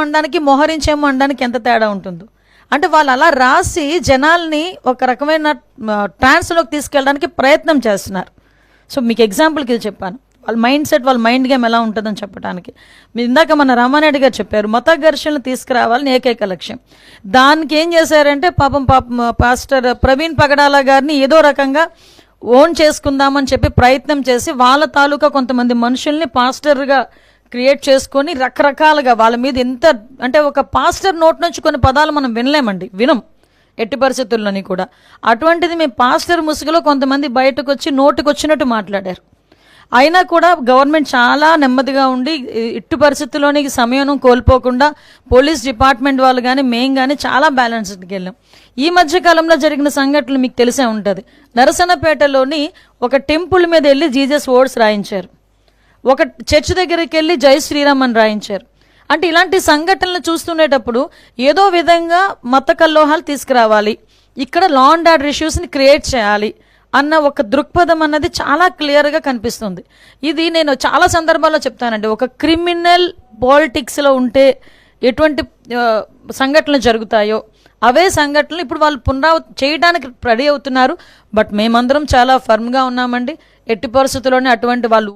అనడానికి మోహరించేమో అనడానికి ఎంత తేడా ఉంటుందో. అంటే వాళ్ళు అలా రాసి జనాల్ని ఒక రకమైన ట్రాన్స్లోకి తీసుకెళ్ళడానికి ప్రయత్నం చేస్తున్నారు. సో మీకు ఎగ్జాంపుల్కి ఇది చెప్పాను. వాళ్ళ మైండ్ సెట్ వాళ్ళ మైండ్ గేమ్ ఎలా ఉంటుందని చెప్పడానికి మీరు ఇందాక మన రామానాయుడు గారు చెప్పారు మత ఘర్షణలు తీసుకురావాలని ఏకైక లక్ష్యం. దానికి ఏం చేశారంటే పాపం పాపం పాస్టర్ ప్రవీణ్ పగడాల గారిని ఏదో రకంగా ఓన్ చేసుకుందామని చెప్పి ప్రయత్నం చేసి వాళ్ళ తాలూకా కొంతమంది మనుషుల్ని పాస్టర్గా క్రియేట్ చేసుకొని రకరకాలుగా వాళ్ళ మీద ఎంత అంటే ఒక పాస్టర్ నోట్ నుంచి కొన్ని పదాలు మనం వినలేమండి వినం. ఎట్టి పరిస్థితుల్లోని కూడా. అటువంటిది మేము పాస్టర్ ముసుగులో కొంతమంది బయటకు వచ్చి నోటుకు వచ్చినట్టు మాట్లాడారు. అయినా కూడా గవర్నమెంట్ చాలా నెమ్మదిగా ఉండి ఇట్టు పరిస్థితుల్లోనికి పరిస్థితుల్లోని సమయం కోల్పోకుండా పోలీస్ డిపార్ట్మెంట్ వాళ్ళు కానీ మేము కానీ చాలా బ్యాలెన్స్డ్కి వెళ్ళాం. ఈ మధ్య కాలంలో జరిగిన సంఘటనలు మీకు తెలిసే ఉంటుంది. నరసనపేటలోని ఒక టెంపుల్ మీద వెళ్ళి జీజస్ ఓట్స్ రాయించారు. ఒక చర్చ్ దగ్గరికి వెళ్ళి జై శ్రీరామ్ అని రాయించారు. అంటే ఇలాంటి సంఘటనలు చూస్తుండేటప్పుడు ఏదో విధంగా మత కల్లోహాలు తీసుకురావాలి ఇక్కడ లా అండ్ ఆర్డర్ ఇష్యూస్ని క్రియేట్ చేయాలి అన్న ఒక దృక్పథం అన్నది చాలా క్లియర్గా కనిపిస్తుంది. ఇది నేను చాలా సందర్భాల్లో చెప్తానండి. ఒక క్రిమినల్ పాలిటిక్స్లో ఉంటే ఎటువంటి సంఘటనలు జరుగుతాయో అవే సంఘటనలు ఇప్పుడు వాళ్ళు పునరావ చేయడానికి రెడీ అవుతున్నారు. బట్ మేమందరం చాలా ఫర్మ్గా ఉన్నామండి. ఎట్టి పరిస్థితుల్లోనే అటువంటి వాళ్ళు